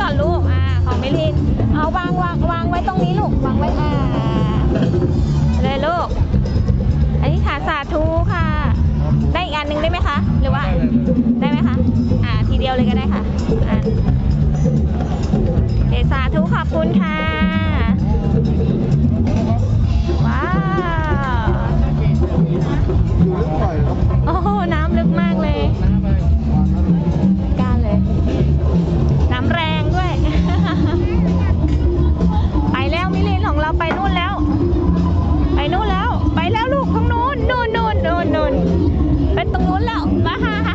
ก่อนลูก อ่า ของมิลิน เอาวางวางวางไว้ตรงนี้ลูก วางไว้อ่าเลยลูก อันนี้ค่ะสาธุค่ะ ได้อีกอันหนึงได้ไหมคะ หรือว่า ได้ไหมคะ อ่า ทีเดียวเลยก็ได้ค่ะ อ่าเดสาธุขอบคุณค่ะ 哈哈